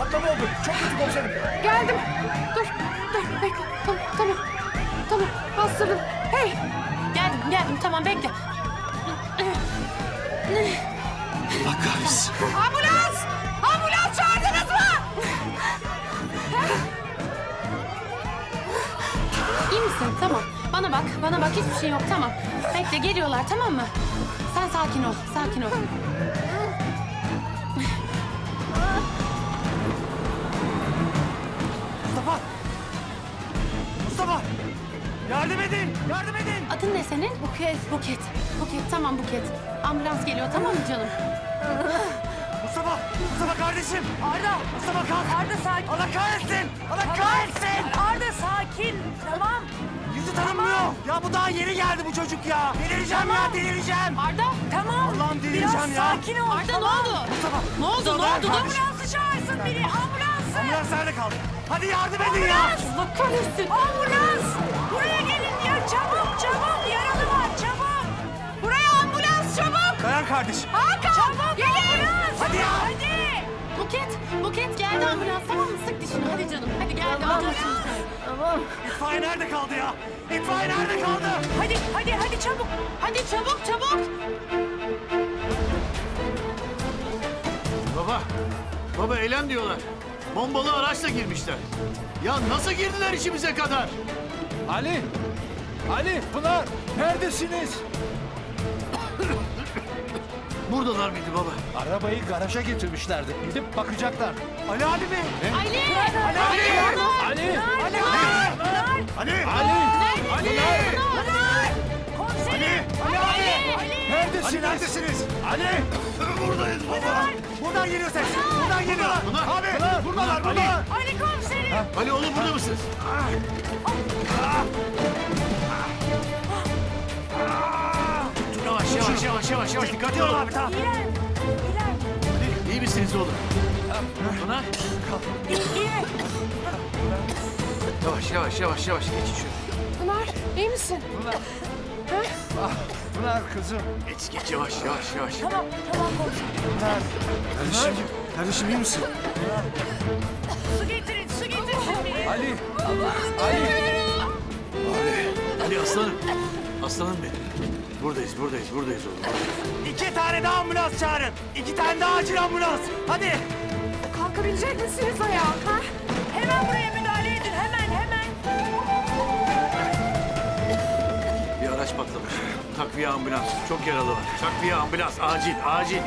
Patlama oldu. Çok kötü komiserim. Geldim. Dur, dur, bekle. Tamam, tamam. Tamam, bastırdım. Hey, Geldim geldim tamam bekle. Allah kahretsin. ambulans! Ambulans çağırdınız mı? İyi misin? Tamam. Bana bak bana bak hiçbir şey yok tamam. Bekle geliyorlar tamam mı? Sen sakin ol sakin ol. Ne senin? Buket. Buket. Buket tamam Buket. Ambulans geliyor tamam mı canım? Mustafa! Mustafa kardeşim! Arda! Mustafa kalk! Arda sakin! Allah kahretsin! Allah kahretsin! Arda sakin, tamam. Yüzü tanınmıyor! Ya bu daha yeni geldi bu çocuk ya! Delireceğim ya delireceğim! Arda. Tamam. Allah'ım delireceğim ya! Sakin ol. Arda ne oldu? Mustafa! Ne oldu ne Mustafa, oldu? kardeşim. Ambulansı çağırsın biri, ambulansı. Ambulans nerede kaldı? Hadi yardım edin ya! Allah kahretsin. Ambulans! Buraya gelin ya, çabuk, çabuk. Yaralı var, çabuk. Buraya ambulans, çabuk. Dayan kardeşim! Hakan, çabuk, gelin. Hadi ya! Hadi. Buket. Buket geldi ambulans tamam mı? Sık dişini hadi canım. Hadi geldi alacağız şimdi seni. İtfaiye nerede kaldı ya? İtfaiye nerede kaldı? Hadi, hadi, hadi çabuk. Hadi çabuk çabuk. Baba. Baba eylem diyorlar. Bombalı araçla girmişler. Ya nasıl girdiler içimize kadar? Ali! Ali, Pınar, neredesiniz? Buradalar mıydı baba? Arabayı garaja getirmişlerdi. Gidip bakacaklar. Ali abi mi? Ali. Ali abi! Ali! Ali! Ali! Ali! Ali! Komiserim. Ali abi! Neredesiniz? Ali neredesiniz? Ali! Buradayız baba. Buradan geliyor ses. Buradan geliyor. Pınar, Abi Pınar, buradalar buradalar. Ali komiserim. Ali oğlum burada mısınız? Yavaş yavaş yavaş yavaş yavaş dikkatli olun. abi tamam. İrem. İrem. İyi misiniz oğlum? Pınar. İrem. Yavaş yavaş yavaş yavaş geçin şöyle. Pınar, iyi misin? Pınar kızım. Geç geç yavaş yavaş yavaş. Tamam, tamam komiserim. Kardeşim, kardeşim iyi misin? Su getirin, su getirsin biri. Ali! Ali! Ali aslanım. Aslanım benim. Buradayız buradayız buradayız oğlum. İki tane daha ambulans çağırın. İki tane daha acil ambulans. Hadi. Kalkabilecek misiniz ayağa? Ha? Hemen buraya patlamış. Takviye ambulans. Çok yaralı var. Takviye ambulans. Acil acil.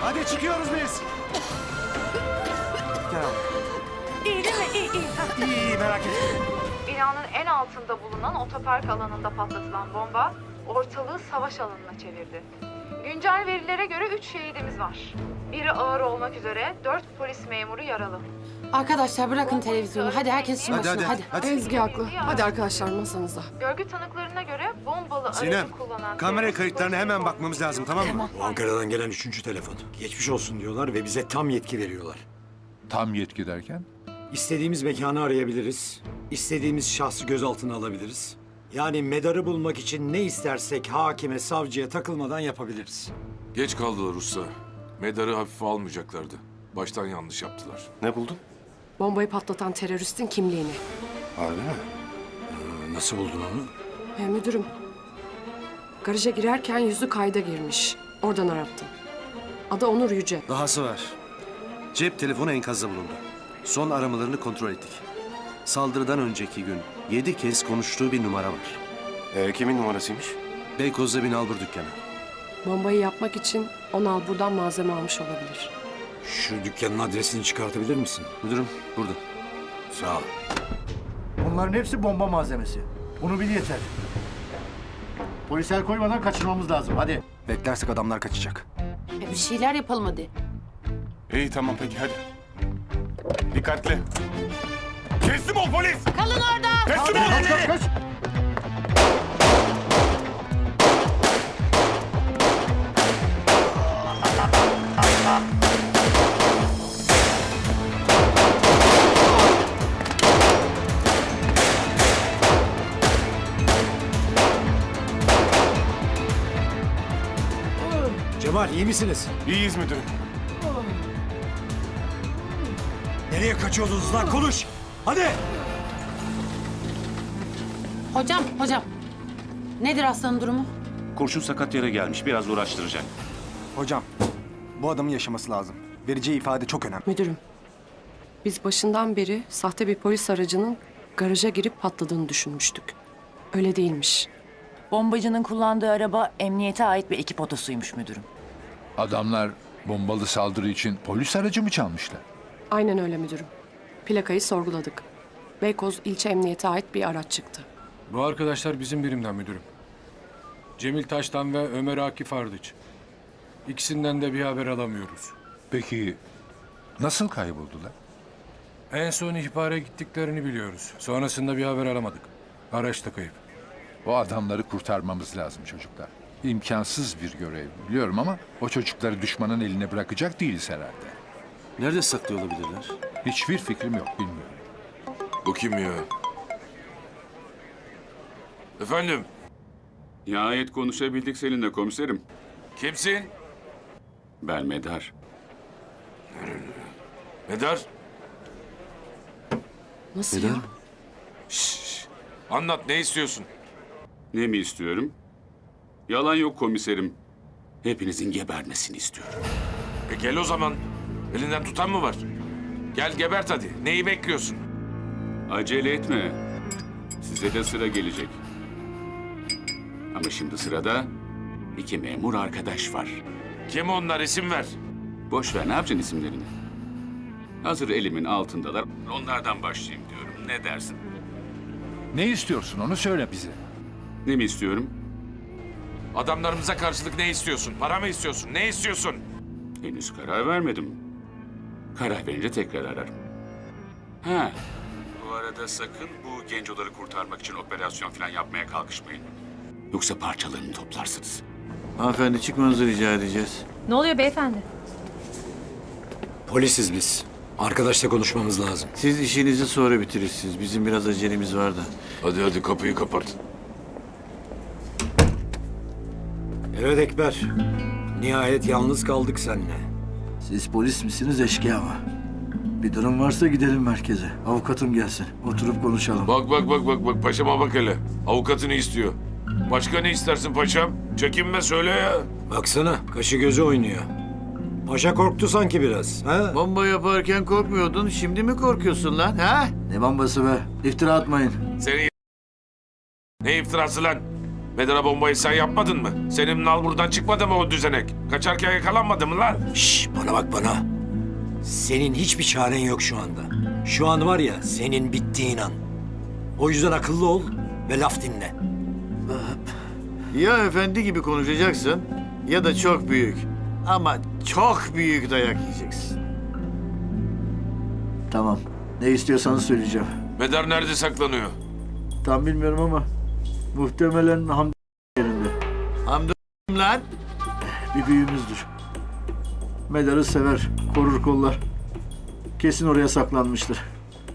Hadi çıkıyoruz biz. Tamam. İyi değil mi? İyi, iyi. Ha. İyi iyi merak etme. Binanın en altında bulunan otopark alanında patlatılan bomba ortalığı savaş alanına çevirdi. Güncel verilere göre 3 şehidimiz var. Biri ağır olmak üzere 4 polis memuru yaralı. Arkadaşlar bırakın televizyonu. Hadi herkes işin başına hadi. Ezgi haklı. Hadi arkadaşlar masanıza. Görgü tanıklarına göre bombalı Sinem, aracı kullanan... kamera terörist kayıtlarına hemen korkusu bakmamız lazım tamam mı? Bu Ankara'dan gelen üçüncü telefon. Geçmiş olsun diyorlar ve bize tam yetki veriyorlar. Tam yetki derken? İstediğimiz mekanı arayabiliriz. İstediğimiz şahsı gözaltına alabiliriz. Yani medarı bulmak için ne istersek hakime, savcıya takılmadan yapabiliriz. Geç kaldılar usta. Medarı hafife almayacaklardı. Baştan yanlış yaptılar. Ne buldun? Bombayı patlatan teröristin kimliğini. Harbi mi? Ee, Nasıl buldun onu? He, müdürüm. Garaja girerken yüzü kayda girmiş. Oradan arattım. Adı Onur Yüce. Dahası var. Cep telefonu enkazda bulundu. Son aramalarını kontrol ettik. Saldırıdan önceki gün yedi kez konuştuğu bir numara var. Ee, kimin numarasıymış? Beykoz'da bir nalbur dükkanı. Bombayı yapmak için Onal buradan malzeme almış olabilir. Şu dükkanın adresini çıkartabilir misin? Müdürüm burada. Sağ ol. Bunların hepsi bomba malzemesi. Bunu bil yeter. Polis el koymadan kaçırmamız lazım. Hadi. Beklersek adamlar kaçacak. E, Bir şeyler yapalım hadi. İyi tamam peki hadi. Dikkatli. Teslim ol polis! Kalın orada. Teslim ol! Kaç kaç. Cemal iyi misiniz? İyiyiz müdürüm. Nereye kaçıyordunuz lan? Konuş. Hadi. Hocam, hocam. Nedir hastanın durumu? Kurşun sakat yere gelmiş. Biraz uğraştıracak. Hocam, bu adamın yaşaması lazım. Vereceği ifade çok önemli. Müdürüm, biz başından beri sahte bir polis aracının garaja girip patladığını düşünmüştük. Öyle değilmiş. Bombacının kullandığı araba emniyete ait bir ekip otosuymuş müdürüm. Adamlar bombalı saldırı için polis aracı mı çalmışlar? Aynen öyle müdürüm. Plakayı sorguladık. Beykoz ilçe emniyete ait bir araç çıktı. Bu arkadaşlar bizim birimden müdürüm. Cemil Taş'tan ve Ömer Akif Ardıç. İkisinden de bir haber alamıyoruz. Peki nasıl kayboldular? En son ihbara gittiklerini biliyoruz. Sonrasında bir haber alamadık. Araç da kayıp. O adamları kurtarmamız lazım çocuklar. İmkansız bir görev biliyorum ama o çocukları düşmanın eline bırakacak değiliz herhalde. Nerede saklıyor olabilirler? Hiçbir fikrim yok bilmiyorum. Bu kim ya? Efendim? Nihayet konuşabildik seninle komiserim. Kimsin? Ben Medar. Medar? Nasıl ya? Şşş. Anlat ne istiyorsun? Ne mi istiyorum? Yalan yok komiserim. Hepinizin gebermesini istiyorum. E gel o zaman. Elinden tutan mı var? Gel gebert hadi. Neyi bekliyorsun? Acele etme. Size de sıra gelecek. Ama şimdi sırada iki memur arkadaş var. Kim onlar isim ver. Boş ver ne yapacaksın isimlerini? Hazır elimin altındalar. Onlardan başlayayım diyorum. Ne dersin? Ne istiyorsun onu söyle bize. Ne mi istiyorum? Adamlarımıza karşılık ne istiyorsun? Para mı istiyorsun? Ne istiyorsun? Henüz karar vermedim. Karar verince tekrar ararım. Ha. Bu arada sakın bu gencoları kurtarmak için operasyon falan yapmaya kalkışmayın. Yoksa parçalarını toplarsınız. Hanımefendi çıkmanızı rica edeceğiz. Ne oluyor beyefendi? Polisiz biz. Arkadaşla konuşmamız lazım. Siz işinizi sonra bitirirsiniz. Bizim biraz acelemiz var da. Hadi hadi kapıyı kapat. Evet Ekber. Nihayet yalnız kaldık seninle. Siz polis misiniz eşkıya mı? Bir durum varsa gidelim merkeze. Avukatım gelsin. Oturup konuşalım. Bak bak bak bak bak paşama bak hele. Avukatını istiyor. Başka ne istersin paşam? Çekinme söyle ya. Baksana kaşı gözü oynuyor. Paşa korktu sanki biraz. Ha? Bomba yaparken korkmuyordun. Şimdi mi korkuyorsun lan? Ha? Ne bombası be? İftira atmayın. Seni ne iftirası lan? Medara bombayı sen yapmadın mı? Senin nal buradan çıkmadı mı o düzenek? Kaçarken yakalanmadı mı lan? Şş, bana bak bana. Senin hiçbir çaren yok şu anda. Şu an var ya senin bittiğin an. O yüzden akıllı ol ve laf dinle. Ya efendi gibi konuşacaksın ya da çok büyük. Ama çok büyük dayak yiyeceksin. Tamam. Ne istiyorsanız söyleyeceğim. Medar nerede saklanıyor? Tam bilmiyorum ama muhtemelen Hamdi yerinde. Hamdi lan. Bir büyüğümüzdür. Medarı sever, korur kollar. Kesin oraya saklanmıştır.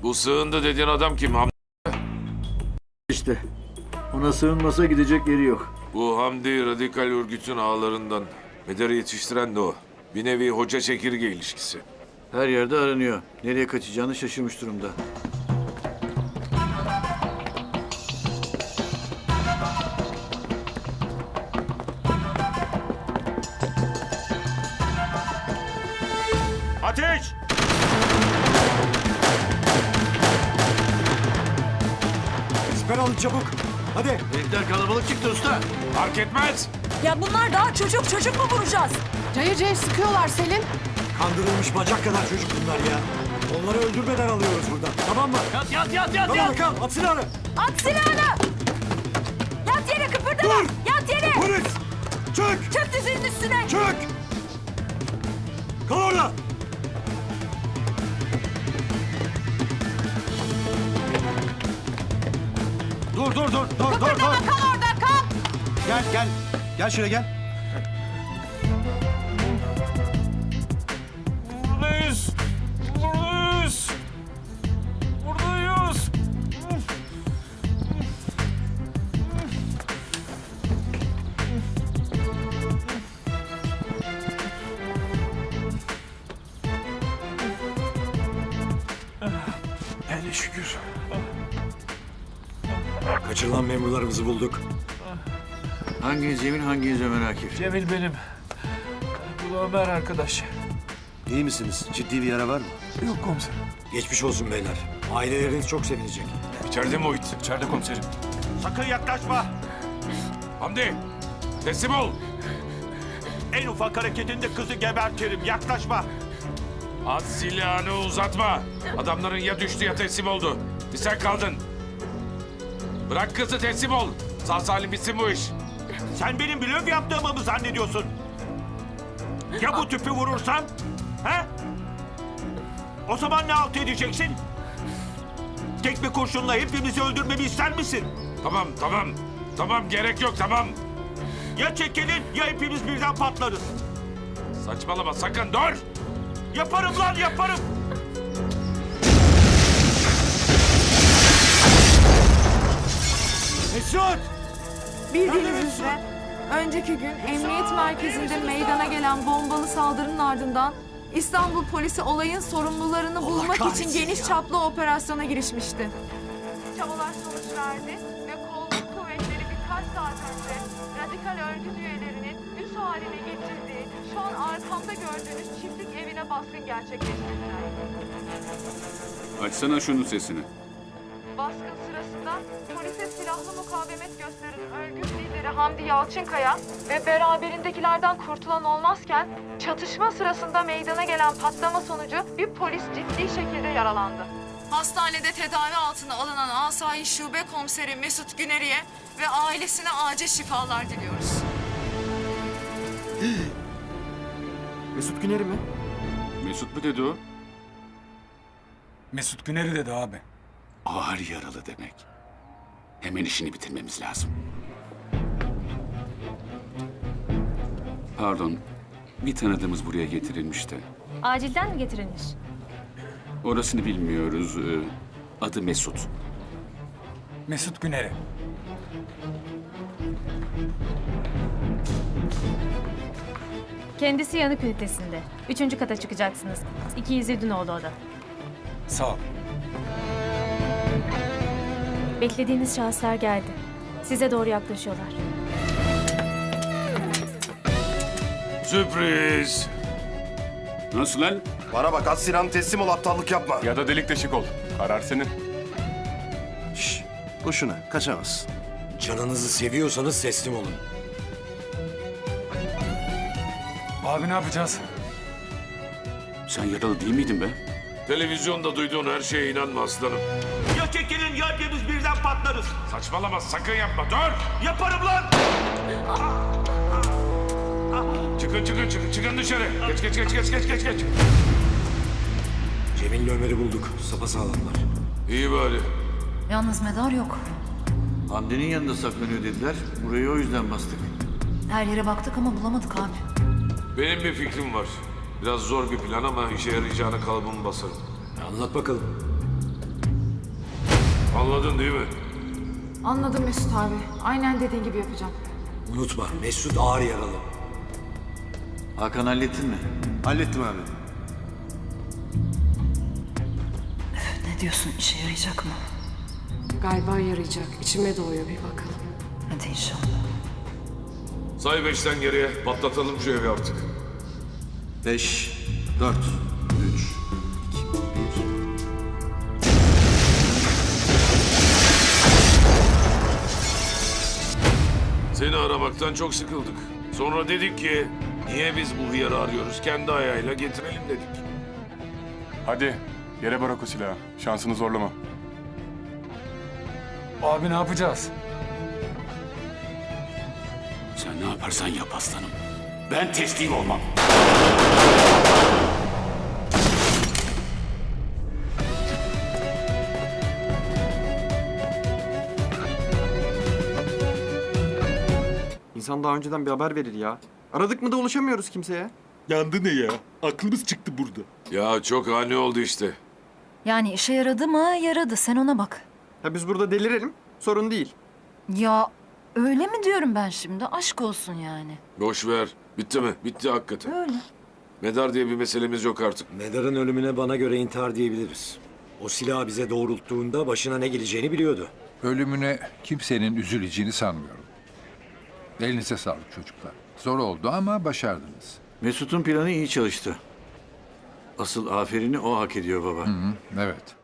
Bu sığındı dediğin adam kim? Ham İşte. Ona sığınmasa gidecek yeri yok. Bu Hamdi radikal örgütün ağlarından. Medar'ı yetiştiren de o. Bir nevi hoca çekirge ilişkisi. Her yerde aranıyor. Nereye kaçacağını şaşırmış durumda. Çabuk. Hadi. Herifler kalabalık çıktı usta. Fark etmez. Ya bunlar daha çocuk çocuk mu vuracağız? Cayır cayır sıkıyorlar Selim. Kandırılmış bacak kadar çocuk bunlar ya. Onları öldürmeden alıyoruz buradan. Tamam mı? Yat yat yat yat Tamam bakalım at silahını. At silahını! Yat yere kıpırdama! Dur! Yat yere! Polis! Çök! Çök dizinin üstüne! Çök! Kal orada! Dur dur dur dur dur dur. Kıpırdama kal orada kal. Gel gel. Gel şuraya gel. Buradayız. Buradayız. Buradayız. Hele şükür. Kaçırılan memurlarımızı bulduk. Hanginiz Cemil, hanginiz Ömer Akif? Cemil benim. Bu da Ömer arkadaş. İyi misiniz? Ciddi bir yara var mı? Yok komiserim. Geçmiş olsun beyler. Aileleriniz çok sevinecek. İçeride mi Muhit? İçeride komiserim. Sakın yaklaşma. Hamdi teslim ol. En ufak hareketinde kızı gebertirim. Yaklaşma. At silahını uzatma. Adamların ya düştü ya teslim oldu. Bir sen kaldın. Bırak kızı teslim ol. Sağ salim bitsin bu iş. Sen benim blöf yaptığımı mı zannediyorsun? Ya bu tüpü vurursam? He? O zaman ne halt edeceksin? Tek bir kurşunla hepimizi öldürmemi ister misin? Tamam tamam. Tamam gerek yok tamam. Ya çekilin ya hepimiz birden patlarız. Saçmalama sakın dur. Yaparım lan yaparım. Bildiğiniz üzere önceki gün emniyet merkezinde meydana gelen bombalı saldırının ardından İstanbul polisi olayın sorumlularını bulmak için geniş çaplı operasyona girişmişti. Çabalar sonuç verdi ve kolluk kuvvetleri birkaç saat önce radikal örgüt üyelerinin üs haline getirdiği şu an arkamda gördüğünüz çiftlik evine baskın gerçekleştirdiler. Açsana şunun sesini. Baskın sırasında polise silahlı mukavemet gösteren örgüt lideri Hamdi Yalçınkaya ve beraberindekilerden kurtulan olmazken çatışma sırasında meydana gelen patlama sonucu bir polis ciddi şekilde yaralandı. Hastanede tedavi altına alınan Asayiş Şube Komiseri Mesut Güneri'ye ve ailesine acil şifalar diliyoruz. Mesut Güner'i mi? Mesut mu dedi o? Mesut Güner'i dedi abi. Ağır yaralı demek. Hemen işini bitirmemiz lazım. Pardon, bir tanıdığımız buraya getirilmişti. Acilden mi getirilmiş? Orasını bilmiyoruz. Ee, Adı Mesut. Mesut Güner'i. Kendisi yanık ünitesinde. Üçüncü kata çıkacaksınız. 207 oldu o da. Sağ ol. Beklediğiniz şahıslar geldi. Size doğru yaklaşıyorlar. Sürpriz. Nasıl lan? Bana bak at silahını teslim ol aptallık yapma. Ya da delik deşik ol. Karar senin. Şşş. Boşuna. Kaçamaz. Canınızı seviyorsanız teslim olun. Abi ne yapacağız? Sen yaralı değil miydin be? Televizyonda duyduğun her şeye inanma aslanım. Ya çekilin ya hepimiz patlarız. Saçmalama sakın yapma dur. Yaparım lan. Çıkın çıkın çıkın çıkın dışarı. Geç geç geç geç geç geç geç. Cemil'le Ömer'i bulduk. Sapasağlamlar. İyi bari. Yalnız medar yok. Hamdi'nin yanında saklanıyor dediler. Burayı o yüzden bastık. Her yere baktık ama bulamadık abi. Benim bir fikrim var. Biraz zor bir plan ama işe yarayacağına kalıbımı basarım. Anlat bakalım. Anladın değil mi? Anladım Mesut abi. Aynen dediğin gibi yapacağım. Unutma Mesut ağır yaralı. Hakan hallettin mi? Hallettim abi. Ne diyorsun işe yarayacak mı? Galiba yarayacak. İçime doğuyor bir bakalım. Hadi inşallah. Say beşten geriye patlatalım şu evi artık. Beş, dört, Seni aramaktan çok sıkıldık. Sonra dedik ki niye biz bu hıyarı arıyoruz kendi ayağıyla getirelim dedik. Hadi yere bırak o silahı. Şansını zorlama. Abi ne yapacağız? Sen ne yaparsan yap aslanım. Ben teslim olmam. İnsan daha önceden bir haber verir ya. Aradık mı da ulaşamıyoruz kimseye. Yandı ne ya? Aklımız çıktı burada. Ya çok ani oldu işte. Yani işe yaradı mı? Yaradı. Sen ona bak. Ha biz burada delirelim. Sorun değil. Ya öyle mi diyorum ben şimdi? Aşk olsun yani. Boş ver. Bitti mi? Bitti hakikaten. Öyle. Medar diye bir meselemiz yok artık. Medar'ın ölümüne bana göre intihar diyebiliriz. O silahı bize doğrulttuğunda başına ne geleceğini biliyordu. Ölümüne kimsenin üzüleceğini sanmıyorum. Elinize sağlık çocuklar. Zor oldu ama başardınız. Mesut'un planı iyi çalıştı. Asıl aferini o hak ediyor baba. Hı hı, evet.